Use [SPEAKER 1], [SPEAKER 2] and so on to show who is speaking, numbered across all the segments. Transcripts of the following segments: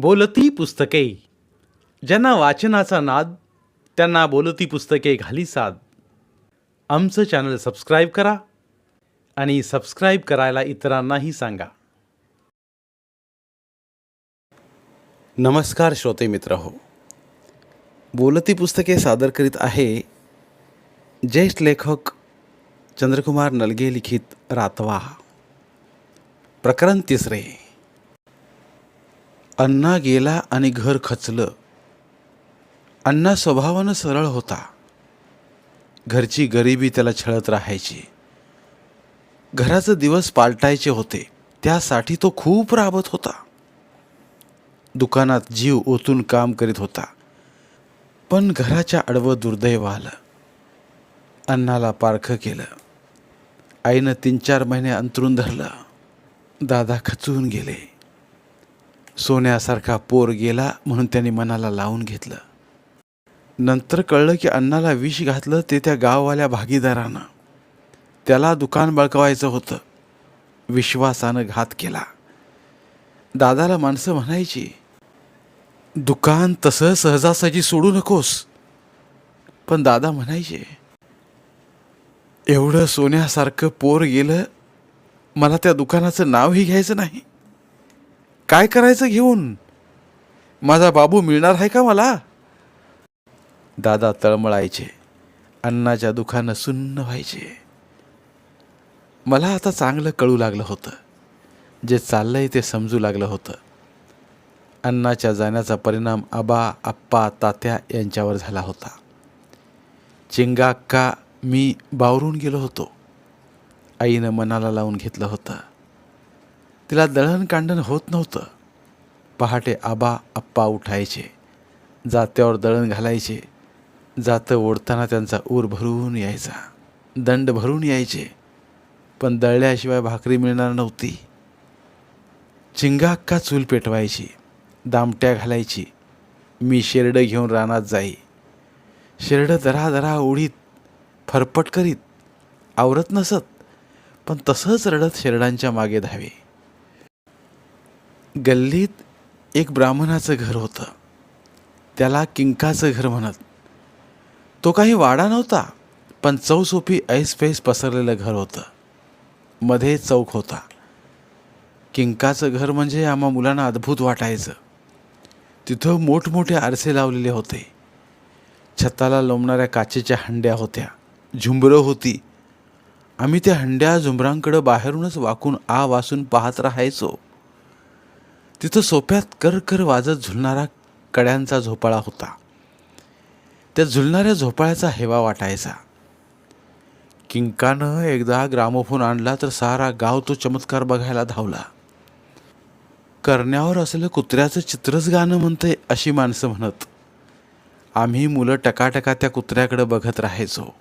[SPEAKER 1] बोलती पुस्तके. ज्यांना वाचनाचा नाद त्यांना बोलती पुस्तके घाली साद. आमचं चॅनल सबस्क्राईब करा आणि सबस्क्राईब करायला इतरांनाही सांगा. नमस्कार श्रोते मित्र हो. बोलती पुस्तके सादर करीत आहे ज्येष्ठ लेखक चंद्रकुमार नलगे लिखित रातवा. प्रकरण तिसरे. अण्णा गेला आणि घर खचलं. अण्णा स्वभावानं सरळ होता. घरची गरिबी त्याला छळत राहायची. घराचं दिवस पालटायचे होते. त्यासाठी तो खूप राबत होता. दुकानात जीव ओतून काम करीत होता. पण घराच्या आडवं दुर्दैव आलं. अण्णाला पारखं केलं. आईनं तीन चार महिने अंतरून धरलं. दादा खचून गेले. सोन्यासारखा पोर गेला म्हणून त्यांनी मनाला लावून घेतलं. नंतर कळलं की अण्णाला विष घातलं ते त्या गाववाल्या भागीदारानं. त्याला दुकान बळकवायचं होतं. विश्वासानं घात केला. दादाला माणसं म्हणायची दुकान तसं सहजासहजी सोडू नकोस. पण दादा म्हणायचे एवढं सोन्यासारखं पोर गेलं मला त्या दुकानाचं नावही घ्यायचं नाही. काय करायचं घेऊन? माझा बाबू मिळणार आहे का मला? दादा तळमळायचे. अन्नाच्या दुखानं सुन्न व्हायचे. मला आता चांगलं कळू लागलं होतं. जे चाललंय ते समजू लागलं होतं. अन्नाच्या जाण्याचा परिणाम आबा आप्पा तात्या यांच्यावर झाला होता. चिंगाक्का मी बावरून गेलो होतो. आईनं मनाला लावून घेतलं होतं. तिला दळणकांडण होत नव्हतं. पहाटे आबा आप्पा उठायचे. जात्यावर दळण घालायचे. जातं ओढताना त्यांचा ऊर भरून यायचा. दंड भरून यायचे. पण दळल्याशिवाय भाकरी मिळणार नव्हती. चिंगाक्का चूल पेटवायची. दामट्या घालायची. मी शेरडं घेऊन रानात जाई. शेरडं दरा दरा उडीत फरफट करीत. आवरत नसत पण तसंच रडत शेरडांच्या मागे धावे. गल्लीत एक ब्राह्मणाचं घर होतं. त्याला किंकाचं घर म्हणत. तो काही वाडा नव्हता पण चौसोपी ऐसपैस पसरलेलं घर होतं. मध्ये चौक होता. किंकाचं घर म्हणजे आम्हा मुलांना अद्भुत वाटायचं. तिथं मोठमोठे आरसे लावलेले होते. छताला लोंबणाऱ्या काचेच्या हंड्या होत्या. झुंबरं होती. आम्ही त्या हंड्या झुंबरांकडं बाहेरूनच वाकून आ वासून पाहत राहायचो. तिथं सोप्यात कर कर वाजत झुलणारा कड्यांचा झोपाळा होता. त्या झुलणाऱ्या झोपाळ्याचा हेवा वाटायचा. किंकानं एकदा ग्रामोफोन आणला तर सारा गाव तो चमत्कार बघायला धावला. करण्यावर असलेलं कुत्र्याचं चित्रच गाणं म्हणतंय अशी माणसं म्हणत. आम्ही मुलं टकाटका त्या कुत्र्याकडे बघत राहायचो.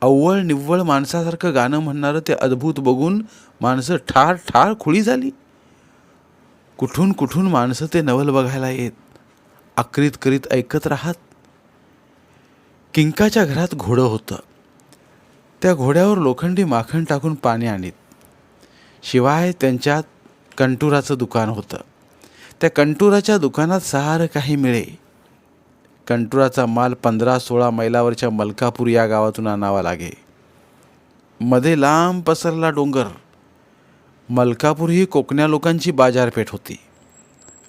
[SPEAKER 1] अव्वळ निव्वळ माणसासारखं गाणं म्हणणारं ते अद्भुत बघून माणसं ठार ठार खुळी झाली. कुठून कुठून माणसं ते नवल बघायला येत? आक्रीत करीत ऐकत राहत? किंकाच्या घरात घोडं होतं. त्या घोड्यावर लोखंडी माखण टाकून पाणी आणीत. शिवाय त्यांच्यात कंटुराचं दुकान होतं. त्या कंटुराच्या दुकानात सारं काही मिळे. कंटुराचा माल पंधरा सोळा मैलावरच्या मलकापूर या गावातून आणावा लागे. मध्ये लांब पसरला डोंगर. मलकापूर ही कोकण्या लोकांची बाजारपेठ होती.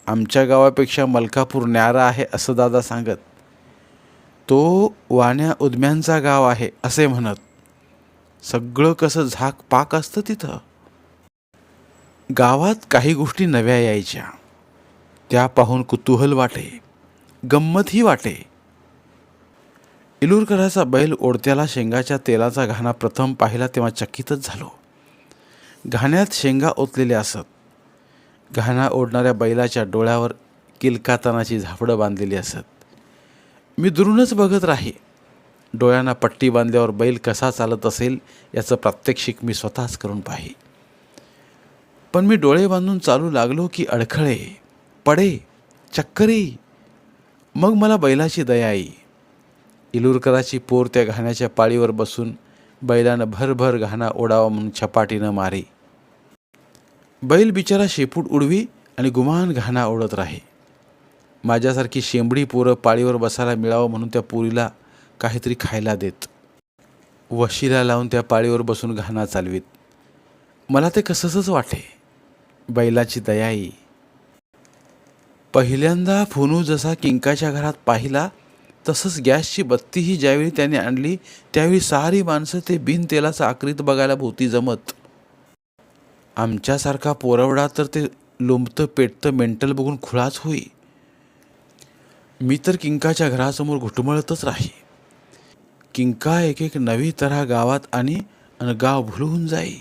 [SPEAKER 1] आमच्या गावापेक्षा मलकापूर न्यारा आहे असं दादा सांगत तो वाण्या उदम्यांचा गाव आहे असे म्हणत सगळं कसं झाक पाक असतं तिथं. गावात काही गोष्टी नव्या यायच्या. त्या पाहून कुतूहल वाटे गंमतही वाटे. इलूरकराचा बैल ओढत्याला शेंगाच्या तेलाचा घाणा प्रथम पाहिला तेव्हा चकितच झालो. घाण्यात शेंगा ओतलेल्या असत. घाणा ओढणाऱ्या बैलाच्या डोळ्यावर किलकातानाची झापडं बांधलेली असत. मी दुरूनच बघत राही. डोळ्यांना पट्टी बांधल्यावर बैल कसा चालत असेल याचं प्रात्यक्षिक मी स्वतःच करून पाही. पण मी डोळे बांधून चालू लागलो की अडखळे पडे चक्करी. मग मला बैलाची दया आई. इलुरकराची पोर त्या घाण्याच्या पाळीवर बसून बैलानं भरभर घाणा ओढावा म्हणून छपाटीनं मारी. बैल बिचारा शेपूट उडवी आणि गुमान घाणा ओढत राहे. माझ्यासारखी शेंबडी पोरं पाळीवर बसायला मिळावं म्हणून त्या पोरीला काहीतरी खायला देत. वशीला लावून त्या पाळीवर बसून घाणा चालवीत. मला ते कसंच वाटे. बैलाची दयाई. पहिल्यांदा फोनू जसा किंकाच्या घरात पाहिला तसंच गॅसची बत्तीही ज्यावेळी त्याने आणली त्यावेळी सारी माणसं ते बिन तेलाचं आकृत बघायला भोवती जमत. आमच्यासारखा पोरवडा तर ते लोंबतं पेटतं मेंटल बघून खुळाच होई. मी तर किंकाच्या घरासमोर घुटमळतच राही. किंका एक एक नवी तऱ्हा गावात आणि गाव भुलवून जाई.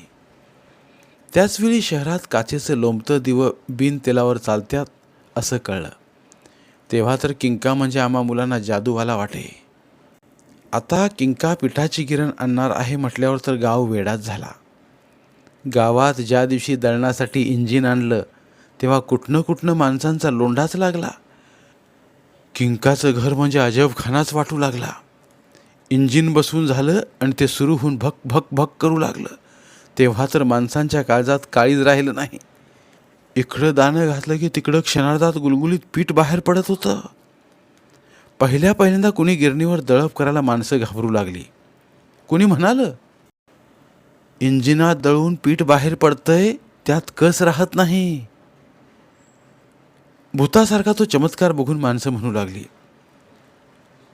[SPEAKER 1] त्याचवेळी शहरात काचेचं लोंबतं दिवं बिन तेलावर चालत्यात असं कळलं. तेव्हा तर किंका म्हणजे आम्हा मुलांना जादूवाला वाटे. आता किंका पिठाची गिरण आणणार आहे म्हटल्यावर तर गाव वेडाच झाला. गावात ज्या दिवशी दळणासाठी इंजिन आणलं तेव्हा कुठनं कुठनं माणसांचा लोंढाच लागला. किंकाचं घर म्हणजे अजबखानाच वाटू लागला. इंजिन बसून झालं आणि ते सुरू होऊन भक भक भक करू लागलं. तेव्हा तर माणसांच्या काळजात काळीज राहिलं नाही. इकडं दाणं घातलं की तिकडं क्षणार्धात गुलगुलीत पीठ बाहेर पडत होतं. पहिल्या पहिल्यांदा कुणी गिरणीवर दळप करायला माणसं घाबरू लागली. कुणी म्हणालं इंजिनात दळून पीठ बाहेर पडतंय त्यात कस राहत नाही. भूतासारखा तो चमत्कार बघून माणसं म्हणू लागली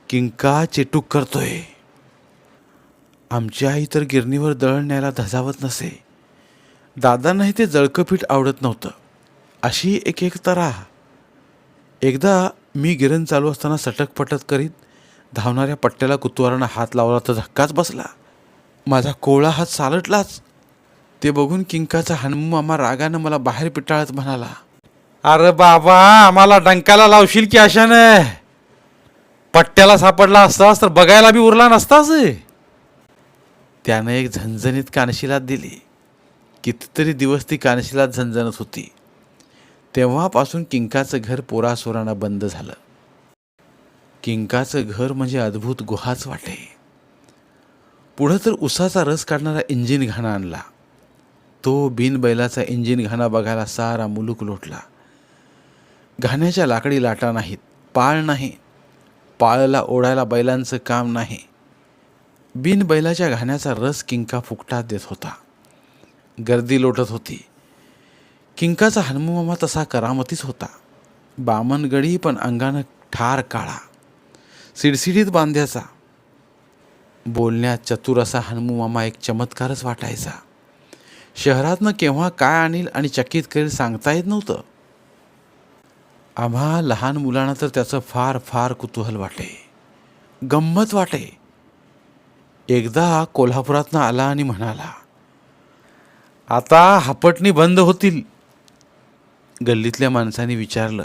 [SPEAKER 1] किंका चेटूक करतोय. आमची आई तर गिरणीवर दळण न्यायला धजावत नसे. दादांनाही ते जळकं पीठ आवडत नव्हतं. अशी एक एक तरा. एकदा मी गिरण चालू असताना सटकपटक करीत धावणाऱ्या पट्ट्याला कुतवारानं हात लावला तर धक्काच बसला. माझा कोवळा हात सालटलाच. ते बघून किंकाचा हनुम मामा रागानं मला बाहेर पिटाळत म्हणाला
[SPEAKER 2] अरे बाबा आम्हाला डंकाला लावशील की अशानं? पट्ट्याला सापडला असतास तर बघायला बी उरला नसतास?
[SPEAKER 1] त्यानं एक झणझणीत कानशिलात दिली. कितीतरी दिवस ती कानशिलात झणझणत होती. तेव्हापासून किंकाचं घर पोरासोरानं बंद झालं. किंकाचं घर म्हणजे अद्भुत गुहाच वाटे. पुढं तर उसाचा रस काढणारा इंजिन घाणा आणला. तो बिनबैलाचा इंजिन घाणा बघायला सारा मुलूक लोटला. घाण्याच्या लाकडी लाटा नाहीत पाळ नाही. पाळला ओढायला बैलांचं काम नाही. बिन बैलाच्या घाण्याचा रस किंका फुकटात देत होता. गर्दी लोटत होती. किंकाचा हनुमामा तसा करामतीच होता. बामनगडी पण अंगानं ठार काळा. सिडसिडीत बांध्याचा. बोलण्यात चतुर असा हनुमामा एक चमत्कारच वाटायचा. शहरातनं केव्हा काय आणील आणि चकित करेल सांगता येत नव्हतं. आम्हा लहान मुलांना तर त्याचं फार फार कुतूहल वाटे. गंमत वाटे. एकदा कोल्हापुरातनं आला आणि म्हणाला
[SPEAKER 2] आता हापटणी बंद होतील.
[SPEAKER 1] गल्लीतल्या माणसाने विचारलं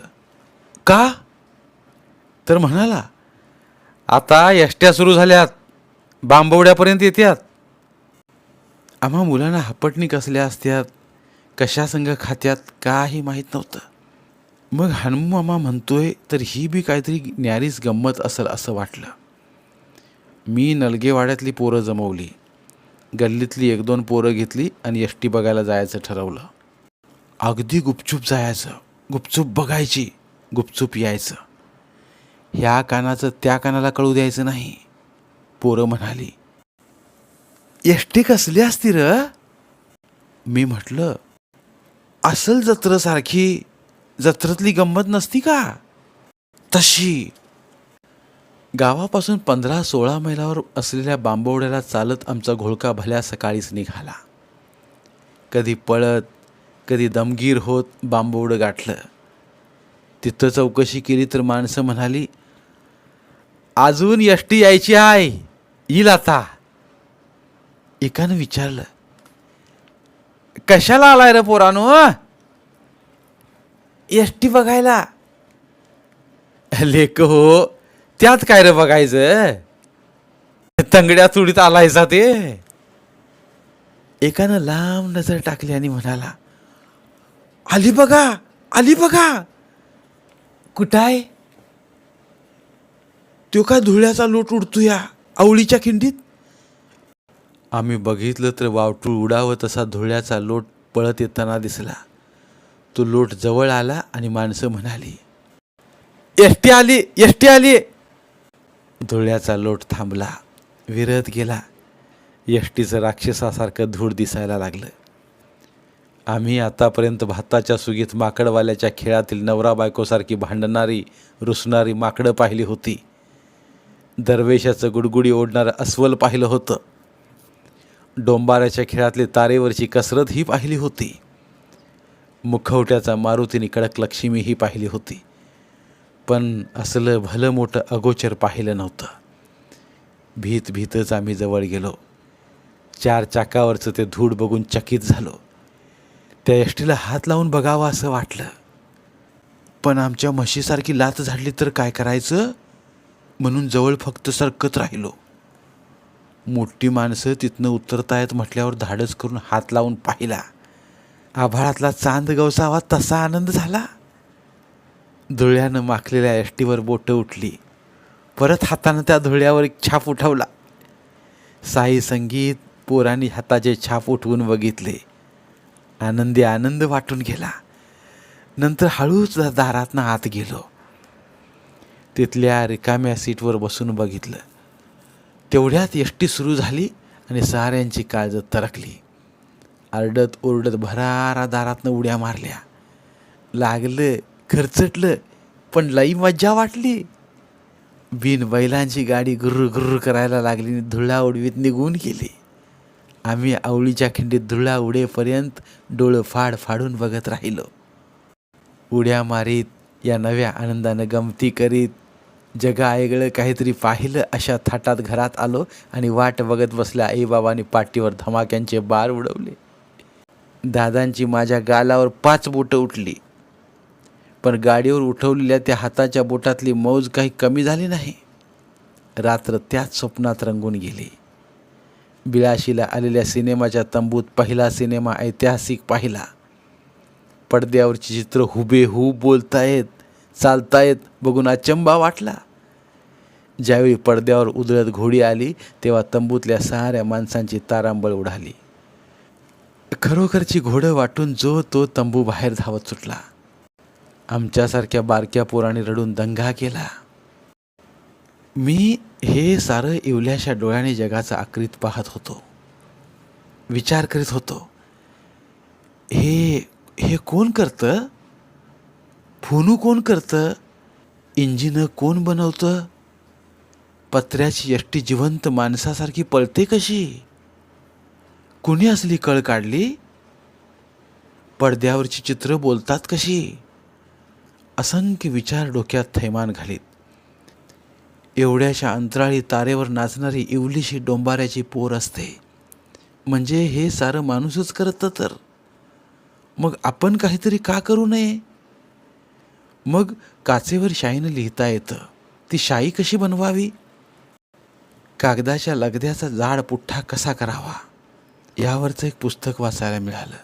[SPEAKER 1] का? तर म्हणाला
[SPEAKER 2] आता यष्ट्या सुरू झाल्यात. बांबवड्यापर्यंत येत्यात.
[SPEAKER 1] आम्हा मुलांना हपटणी कसल्या असत्यात. कशा संघ खात्यात काही माहीत नव्हतं. मग हनुमू मामा म्हणतोय तर ही बी काहीतरी न्यारीच गंमत असेल असं वाटलं. मी नलगेवाड्यातली पोरं जमवली. गल्लीतली एक दोन पोरं घेतली आणि एस टी बघायला जायचं ठरवलं. अगदी गुपचूप जायचं. गुपचूप बघायची. गुपचूप यायचं. ह्या कानाचं त्या कानाला कळू द्यायचं नाही. पोरं म्हणाली एष्टी कसली असती र? मी म्हटलं असल जत्रसारखी जत्रेतली गंमत नसती का? तशी. गावापासून पंधरा सोळा मैलावर असलेल्या बांबवड्याला चालत आमचा घोळका भल्या सकाळीच निघाला. कधी पळत कधी दमगीर होत बांबवडं गाठलं. तिथं चौकशी केली तर माणसं म्हणाली अजून यष्टी यायची आहे. येईल आता एकानं विचारलं कशाला आलाय रे पोरानो एस टी बघायला. लेक हो त्यात काय रे बघायचं? तंगड्या चुडीत आलायचा ते. एकानं लांब नजर टाकली आणि म्हणाला आली बघा आली बघा. कुठं आहे? तो का धुळ्याचा लोट उडतो या आवळीच्या खिंडीत? आम्ही बघितलं तर वावटूळ उडावं तसा धुळ्याचा लोट पळत येताना दिसला. तो लोट जवळ आला आणि माणसं म्हणाली एसटी आली एसटी आली. धुळ्याचा लोट थांबला विरत गेला. एसटीचं राक्षसासारखं धूळ दिसायला लागलं. आम्ही आतापर्यंत भाताच्या सुगीत माकडवाल्याच्या खेळातील नवरा बायकोसारखी भांडणारी रुसणारी माकडं पाहिली होती. दरवेशाचं गुडगुडी ओढणारं अस्वल पाहिलं होतं. डोंबाऱ्याच्या खेळातली तारेवरची कसरत ही पाहिली होती. मुखवट्याचा मारुतीने कडक लक्ष्मी ही पाहिली होती. पण असलं भलं मोठं अगोचर पाहिलं नव्हतं. भीत भीतच आम्ही जवळ गेलो. चार चाकावरचं ते धूड बघून चकित झालो. त्या यष्टीला हात लावून बघावं असं वाटलं. पण आमच्या म्हशीसारखी लात झाडली तर काय करायचं? म्हणून जवळ फक्त सरकत राहिलो. मोठी माणसं तिथनं उतरतायत म्हटल्यावर धाडस करून हात लावून पाहिला. आभाळातला चांद गवसावा तसा आनंद झाला. धुळ्यानं माखलेल्या एसटीवर बोटं उठली. परत हातानं त्या धुळ्यावर एक छाप उठवला. साई संगीत पोरांनी हाताचे छाप उठवून बघितले. आनंदी आनंद वाटून गेला. नंतर हळूच दारातनं आत गेलो. तिथल्या रिकाम्या सीटवर बसून बघितलं. तेवढ्यात एसटी सुरू झाली आणि साऱ्यांची काळजत तरकली. आरडत ओरडत भरारा दारातनं उड्या मारल्या. लागलं खरचटलं पण लई मज्जा वाटली. बिन बैलांची गाडी गुर्र गुर्र करायला लागली आणि धुळा उडवीत निघून गेली. आम्ही आवळीच्या खिंडीत धुळा उडेपर्यंत डोळं फाड फाडून बघत राहिलो. उड्या मारीत या नव्या आनंदानं गमती करीत जगा आयगळं काहीतरी पाहिलं अशा थाटात घरात आलो आणि वाट बघत बसल्या आईबाबांनी पाठीवर धमाक्यांचे बार उडवले. दादांची माझ्या गालावर पाच बोटं उठली. पण गाडीवर उठवलेल्या त्या हाताच्या बोटातली मौज काही कमी झाली नाही. रात्र त्याच स्वप्नात रंगून गेली. बिळाशीला आलेल्या सिनेमाच्या तंबूत पहिला सिनेमा ऐतिहासिक पाहिला. पडद्यावरची चित्र हुबेहूब बोलतायत. चालतायत बघून अचंबा वाटला. ज्यावेळी पडद्यावर उधळत घोडी आली तेव्हा तंबूतल्या साऱ्या माणसांची तारांबळ उडाली. खरोखरची घोडं वाटून जो तो तंबू बाहेर धावत सुटला. आमच्यासारख्या बारक्या पोराने रडून दंगा केला. मी हे सारं इवल्याशा डोळ्याने जगाचा आकृत पाहत होतो. विचार करीत होतो. हे हे कोण करतं? फोनू कोण करतं? इंजिनं कोण बनवतं? पत्र्याची यष्टी जिवंत माणसासारखी पळते कशी? कुणी असली कळ काढली? पडद्यावरची चित्र बोलतात कशी? असंख्य विचार डोक्यात थैमान घालीत. एवढ्याशा अंतराळी तारेवर नाचणारी इवलीशी डोंबाऱ्याची पोर असते. म्हणजे हे सारं माणूसच करतं तर. मग आपण काहीतरी का करू नये? मग काचेवर शाईनं लिहिता येतं. ती शाई कशी बनवावी? कागदाच्या लगद्याचा जाड पुठ्ठा कसा करावा? यावरचं एक पुस्तक वाचायला मिळालं.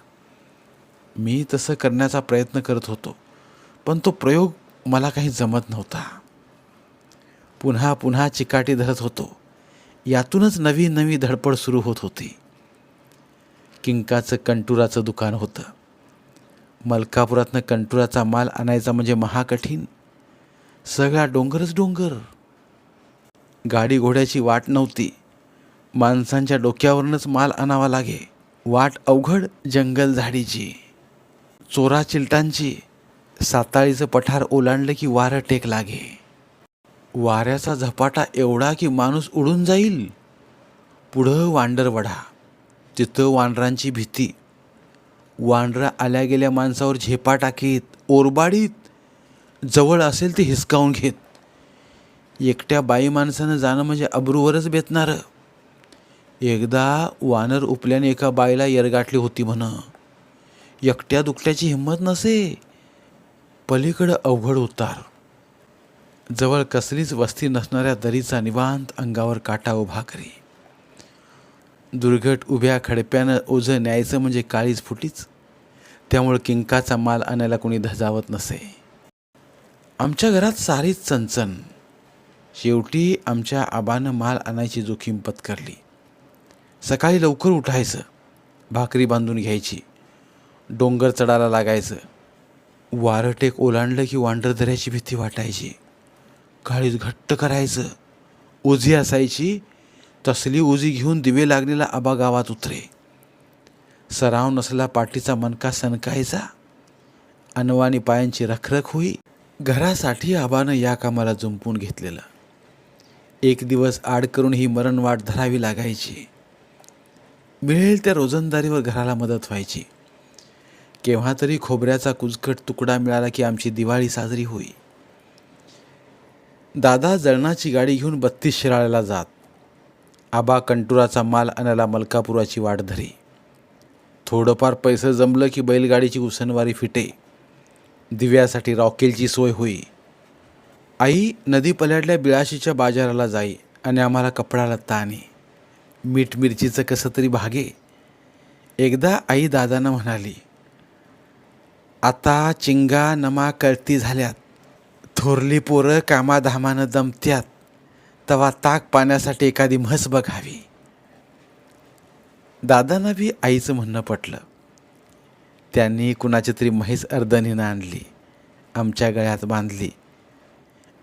[SPEAKER 1] मी तसं करण्याचा प्रयत्न करत होतो पण तो प्रयोग मला काही जमत नव्हता. पुन्हा पुन्हा चिकाटी धरत होतो. यातूनच नवी नवी धडपड सुरू होत होती. किंकाचं कंटुराचं दुकान होतं. मलकापुरातनं कंटुराचा माल आणायचा म्हणजे महाकठीण. सगळा डोंगरच डोंगर. गाडी घोड्याची वाट नव्हती. माणसांच्या डोक्यावरूनच माल आणावा लागे. वाट अवघड जंगल झाडीची. चोरा चिलटांची. साताळीचं पठार ओलांडलं की वारं टेक लागे. वाऱ्याचा झपाटा एवढा की माणूस उडून जाईल. पुढं वांडरवडा. तिथं वानरांची भीती. वानरं आल्या गेल्या माणसावर झेपा टाकीत ओरबाडीत. जवळ असेल ते हिसकावून घेत. एकट्या बाई माणसानं जाणं म्हणजे अब्रूवरच बेतणारं. एकदा वानर उपल्याने एका बाईला येरगाठली होती म्हण. एकट्या दुकट्याची हिंमत नसे. पलीकडं अवघड उतार. जवळ कसलीच वस्ती नसणाऱ्या दरीचा निवांत अंगावर काटा उभा करी. दुर्घट उभ्या खडप्यानं ओझं न्यायचं म्हणजे काळीच फुटीच. त्यामुळं किंकाचा माल आणायला कोणी धजावत नसे. आमच्या घरात सारीच चणचण. शेवटी आमच्या आबानं माल आणायची जोखीम पत्करली. सकाळी लवकर उठायचं. भाकरी बांधून घ्यायची. डोंगर चढायला लागायचं. वारटेक ओलांडलं की वांडरदऱ्याची भीती वाटायची. काळीज घट्ट करायचं. ओझी असायची. तसली उजी घेऊन दिवे लागलेला आबा गावात उतरे. सराव नसला पाठीचा मनका सनकायचा अनवानी पायांची रखरख होई घरासाठी आबानं या कामाला जुंपून घेतलेलं. एक दिवस आड करून ही मरणवाट धरावी लागायची. मिळेल त्या रोजंदारीवर घराला मदत व्हायची. केव्हा तरी खोबऱ्याचा कुजकट तुकडा मिळाला की आमची दिवाळी साजरी होई. दादा जळणाची गाडी घेऊन बत्तीस शिराळ्याला जात. आबा कंटुराचा माल आणायला मलकापुराची वाट धरी. थोडंफार पैसे जमलं की बैलगाडीची उसनवारी फिटे. दिव्यासाठी रॉकेलची सोय होई. आई नदी पल्याडल्या बिळाशीच्या बाजाराला जाई आणि आम्हाला कपडाला ताणे. मीठ मिरचीचं कसं तरी भागे. एकदा आई दादांना म्हणाली आता चिंगा नमा कळती झाल्यात. थोरली पोरं कामाधामानं दमत्यात तवा ताक पाण्यासाठी एखादी म्हस बघावी. दादांना बी आईचं म्हणणं पटलं. त्यांनी कुणाची तरी म्हैस अर्धनीनं आणली. आमच्या गळ्यात बांधली.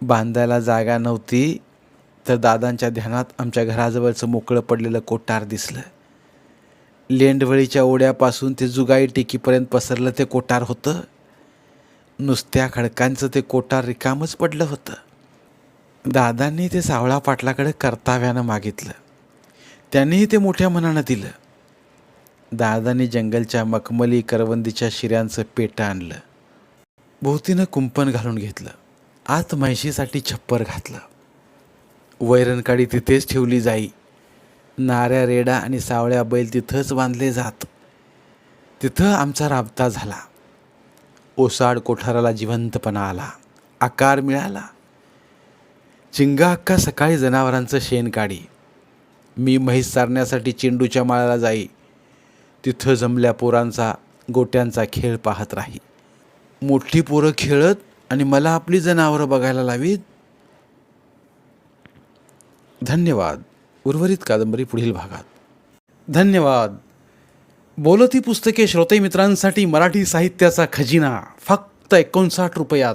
[SPEAKER 1] बांधायला जागा नव्हती तर दादांच्या ध्यानात आमच्या घराजवळचं मोकळं पडलेलं कोठार दिसलं. लेंडवळीच्या ओढ्यापासून ते जुगाई टेकीपर्यंत पसरलं ते कोठार होतं. नुसत्या खडकांचं ते कोठार रिकामच पडलं होतं. दादांनी ते सावळा पाटलाकडे कर्ताव्यानं मागितलं. त्यांनीही ते मोठ्या मनानं दिलं. दादांनी जंगलच्या मखमली करवंदीच्या शिऱ्यांचं पेटं आणलं. भोवतीनं कुंपण घालून घेतलं. आत म्हैशीसाठी छप्पर घातलं. वैरणकाडी तिथेच ठेवली जाई. नाऱ्या रेडा आणि सावळ्या बैल तिथंच बांधले जात. तिथं आमचा राबता झाला. ओसाड कोठाराला जिवंतपणा आला. आकार मिळाला. चिंगा अक्का सकाळी जनावरांचं शेण काढी. मी म्हैस चारण्यासाठी चेंडूच्या माळाला जाई. तिथं जमल्या पोरांचा गोट्यांचा खेळ पाहत राही. मोठी पोरं खेळत आणि मला आपली जनावरं बघायला लावीत? धन्यवाद. उर्वरित कादंबरी पुढील भागात. धन्यवाद. बोलती पुस्तके श्रोते मित्रांसाठी मराठी साहित्याचा खजिना फक्त एकोणसाठ रुपयात.